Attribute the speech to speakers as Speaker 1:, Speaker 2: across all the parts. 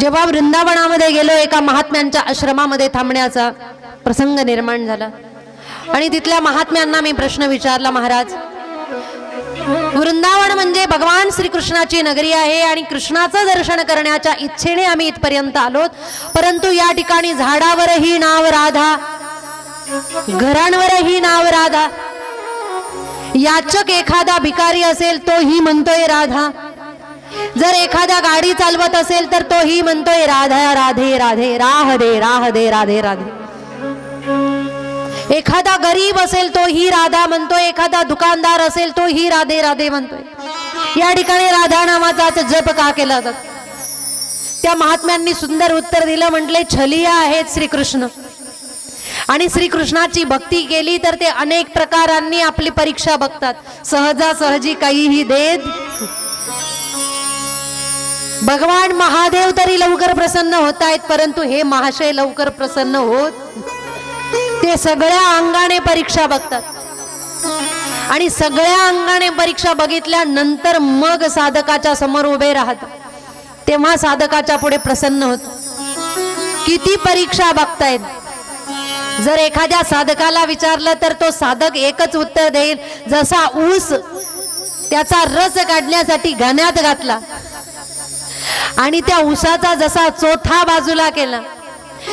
Speaker 1: जेव्हा वृंदावनामध्ये गेलो एका महात्म्यांच्या आश्रमामध्ये थांबण्याचा प्रसंग निर्माण झाला. आणि तिथल्या महात्म्यांना मी प्रश्न विचारला महाराज वृंदावन म्हणजे भगवान श्रीकृष्णाची नगरी आहे आणि कृष्णाचं दर्शन करण्याच्या इच्छेने आम्ही इथपर्यंत आलोत. परंतु या ठिकाणी झाडावरही नाव राधा घरांवरही नाव राधा. याचक एखादा भिकारी असेल तोही म्हणतोय राधा. जर एखादा गाडी चालवत असेल तर तोही म्हणतोय राधा राधे राधे राह दे राह दे राधे राधे. एखादा गरीब असेल तोही राधा म्हणतोय. एखादा दुकानदार असेल तोही राधे राधे म्हणतोय. या ठिकाणी राधा नामाचा जप का केला जात? त्या महात्म्यांनी सुंदर उत्तर दिलं म्हटले छलिया आहेत श्रीकृष्ण. आणि श्रीकृष्णाची भक्ती केली तर ते अनेक प्रकारांनी आपली परीक्षा बघतात. सहजासहजी काहीही देत भगवान महादेव तरी लवकर प्रसन्न होत आहेत परंतु हे महाशय लवकर प्रसन्न होत ते सगळ्या अंगाने परीक्षा बघतात. आणि सगळ्या अंगाने परीक्षा बघितल्यानंतर मग साधकाच्या समोर उभे राहत तेव्हा साधकाच्या पुढे प्रसन्न होत किती परीक्षा बघतायत. जर एखाद्या साधकाला विचारलं तर तो साधक एकच उत्तर देईल. जसा ऊस त्याचा रस काढण्यासाठी घाण्यात घातला. आणि त्या उसाचा जसा चोथा बाजूला केला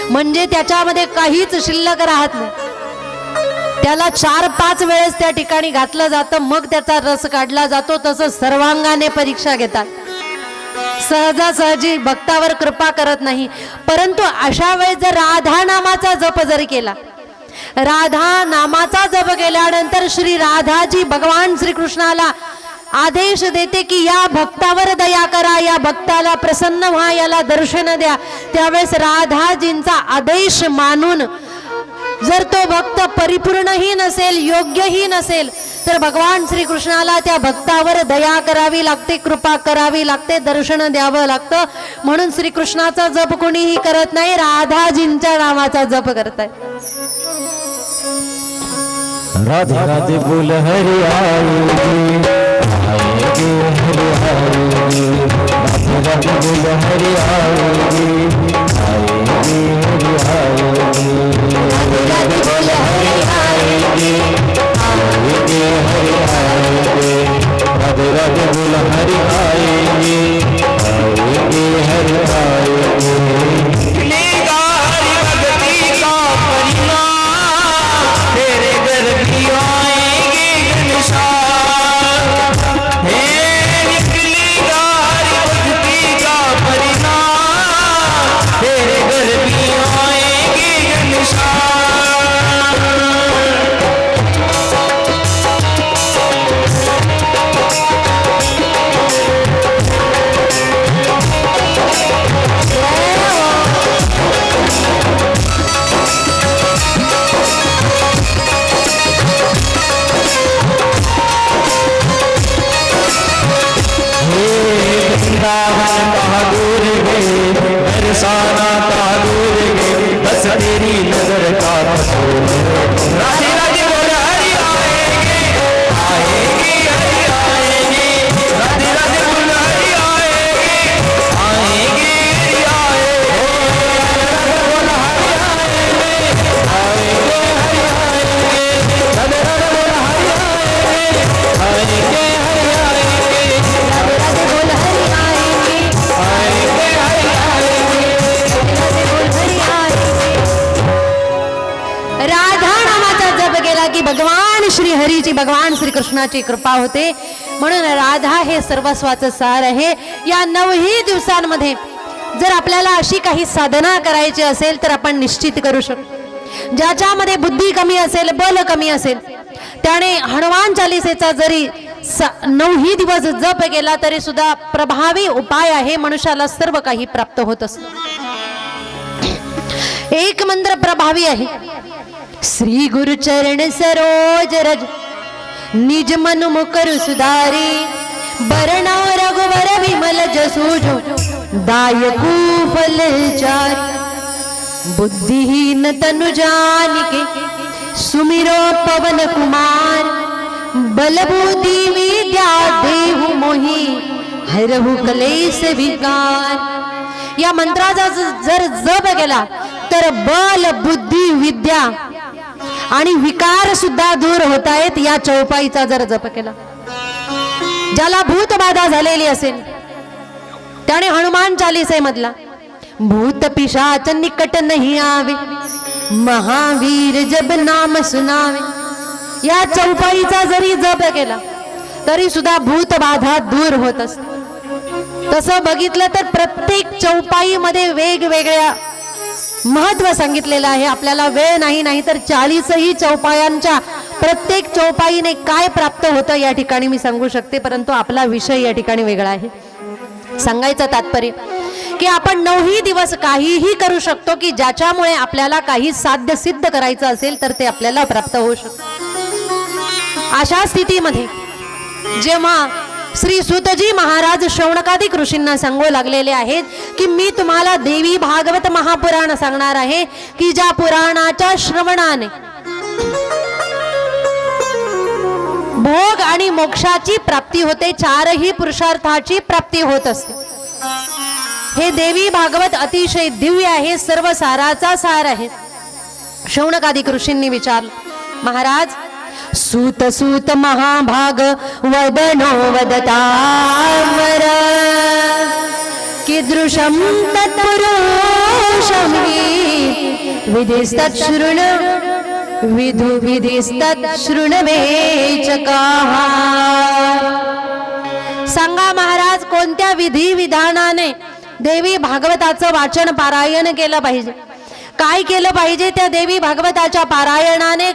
Speaker 1: म्हणजे त्याच्यामध्ये काहीच शिल्लक राहत नाही. त्याला चार पाच वेळेस त्या ठिकाणी घातलं जातं मग त्याचा रस काढला जातो तसं सर्वांगाने परीक्षा घेतात. सहजासहजी भक्तावर कृपा करत नाही. परंतु अशा वेळेस जर राधा नामाचा जप जरी केला राधा नामाचा जप केल्यानंतर श्री राधाजी भगवान श्रीकृष्णाला आदेश देते की या भक्तावर दया करा या भक्ताला प्रसन्न व्हा याला दर्शन द्या. त्यावेळेस राधाजींचा आदेश मानून जर तो भक्त परिपूर्णही नसेल योग्यही नसेल तर भगवान श्रीकृष्णाला त्या भक्तावर दया करावी लागते कृपा करावी लागते दर्शन द्यावं लागतं. म्हणून श्रीकृष्णाचा जप कोणीही करत नाही राधाजींच्या नावाचा जप करताय.
Speaker 2: राधा राधे बोल हरी आई. आएगी हरि आएगी राधे राधे बोल हरि आएगी आएगी हरि आएगी राधे राधे बोल
Speaker 1: श्री भगवान श्रीकृष्णाची कृपा होते. म्हणून राधा हे सर्वस्वाचं सार आहे. या नवही दिवसांमध्ये जर आपल्याला अशी काही साधना करायची असेल तर आपण निश्चित करू शकतो. ज्याच्यामध्ये बुद्धी कमी असेल बल कमी असेल त्याने हनुमान चालिसेचा जरी नऊही दिवस जप केला तरी सुद्धा प्रभावी उपाय आहे मनुष्याला सर्व काही प्राप्त होत असत. एक मंत्र प्रभावी आहे. श्री गुरु चरण सरोज रज निज मन मुकर सुधारी बरणा रघुवर विमल जसूजो दायकू फल चार। बुद्धिहीन तनु जानिके सुमिरो पवन कुमार बलबुद्धि विद्या देहु मोही हरहु कलेश विकार। या मंत्राचा जर जप केला तर बल बुद्धी विद्या आणि विकार सुद्धा दूर होत आहेत. या चौपाईचा जर जप केला. ज्याला भूतबाधा झालेली असेल त्याने हनुमान चालीसे मधला. भूत पिशाच निकट नाही आवे. महावीर जब नाम सुनावे. या चौपाईचा जरी जप केला तरी सुद्धा भूतबाधा दूर होत असते. तसं बघितलं तर प्रत्येक चौपाईमध्ये वेगवेगळ्या महत्त्व सांगितलेलं आहे. आपल्याला वेळ नाही नाही तर चाळीसही चौपायांच्या प्रत्येक चौपाईने काय प्राप्त होतं या ठिकाणी मी सांगू शकते परंतु आपला विषय या ठिकाणी वेगळा आहे. सांगायचं तात्पर्य की आपण नऊही दिवस काहीही करू शकतो की ज्याच्यामुळे आपल्याला काही साध्य सिद्ध करायचं असेल तर ते आपल्याला प्राप्त होऊ शकतं. अशा स्थितीमध्ये जेव्हा श्री सुतजी महाराज शौनकादिक ऋषींना सांगू लागलेले आहेत की मी तुम्हाला देवी भागवत महापुराण सांगणार आहे की ज्या पुराणाच्या श्रवणाने भोग आणि मोक्षाची प्राप्ती होते चारही पुरुषार्थाची प्राप्ती होत असते. हे देवी भागवत अतिशय दिव्य आहे सर्व साराचा सार आहे. शौनकादिक ऋषींनी विचारलं महाराज सूत सूत महाभाग वदनो वदतावर कीदृशं तत्पुरुषं हि विधिस्तच्छृण विधु विधिस्तच्छृणवे सांगा महाराज कोणत्या विधी विधानाने देवी भागवताचं वाचन पारायण केलं पाहिजे? काय केलं पाहिजे त्या देवी भागवताच्या पारायणाने?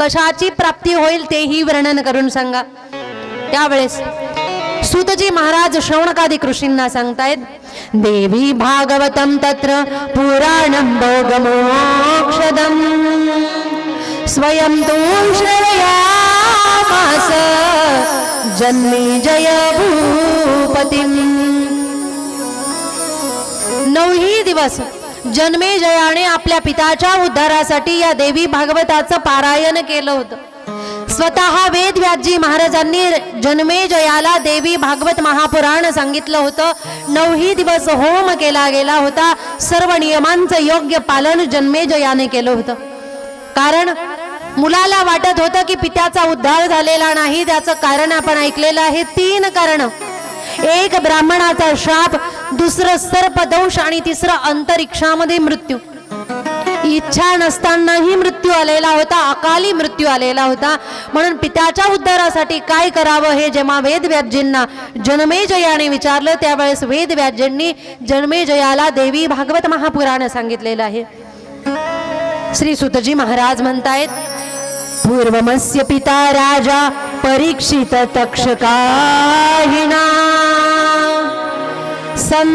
Speaker 1: कशाची प्राप्ती होईल तेही वर्णन करून सांगा. त्यावेळेस सुतजी महाराज श्रवणकादी कृषींना सांगतायत देवी भागवतम तत्र पुराणम भोगमोक्षदम स्वयं तू श्रेयामास जन्मी जय भूपती नऊही दिवस जन्मे जयाने आपल्या पिताच्या उद्धारासाठी या देवी भागवताचं पारायण केलं होतं. स्वतः वेद व्याजी महाराजांनी जन्मे जयाला देवी भागवत महापुराण सांगितलं होतं. नऊही दिवस होम केला गेला होता. सर्व नियमांचं योग्य पालन जन्मे जयाने केलं होतं. कारण मुलाला वाटत होतं की पित्याचा उद्धार झालेला नाही त्याचं कारण आपण ऐकलेलं आहे. तीन कारण. एक ब्राह्मणाचा शाप दुसरं सर्पदंश आणि तिसरं अंतरिक्षामध्ये मृत्यू. इच्छा नसतानाही मृत्यू आलेला होता अकाली मृत्यू आलेला होता. म्हणून पित्याच्या उद्धारासाठी काय करावं हे जेव्हा वेदव्याजींना जन्मेजयाने विचारलं त्यावेळेस वेदव्याजींनी जन्मेजयाला देवी भागवत महापुराण सांगितलेलं आहे. श्री सुतजी महाराज म्हणतायत पूर्वमस्य पिता राजा परीक्षित तक्षकाहिना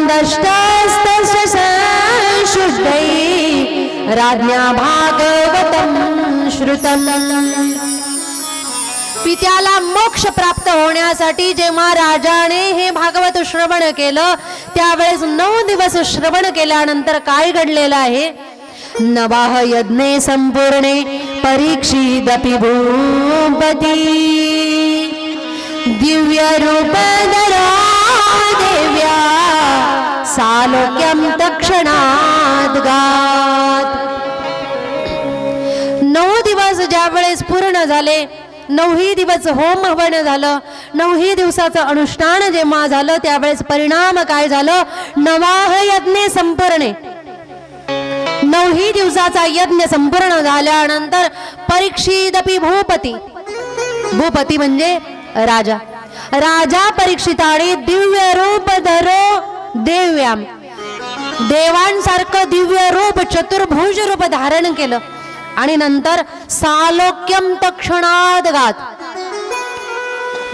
Speaker 1: संदष्टस्तशुद्धै राज्ञा भागवतं श्रुतम्। पित्याला मोक्ष प्राप्त होण्यासाठी जेव्हा राजाने हे भागवत श्रवण केलं त्यावेळेस नऊ दिवस श्रवण केल्यानंतर काय घडलेलं आहे? नवाह यज्ञे संपूर्णे परीक्षिदपि भूपती। दिव्य रूप देव्या सालोक्यम तक्षणात गात. नऊ दिवस ज्या वेळेस पूर्ण झाले नऊही दिवस होम हवन झालं नऊही दिवसाचं अनुष्ठान जेव्हा झालं त्यावेळेस परिणाम काय झालं? नवाह यज्ञ संपूर्णे. नऊही दिवसाचा यज्ञ संपूर्ण झाल्यानंतर परीक्षितपी भूपती. भूपती म्हणजे राजा. राजा परीक्षिताने दिव्य रूप धरो. देव्याम. देवांसारखं दिव्य रूप चतुर्भुज रूप धारण केलं. आणि नंतर सालोक्यम तक्षणाद गात.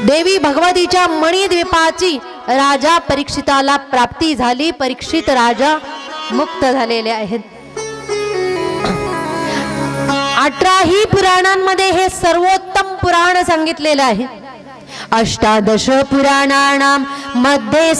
Speaker 1: देवी भगवतीच्या मणिद्वीपाची राजा परीक्षिताला प्राप्ती झाली. परीक्षित राजा मुक्त झालेले आहेत. अठराही पुराणांमध्ये हे सर्वोत्तम पुराण सांगितलेलं आहे. अष्टादश पुराणानां मध्ये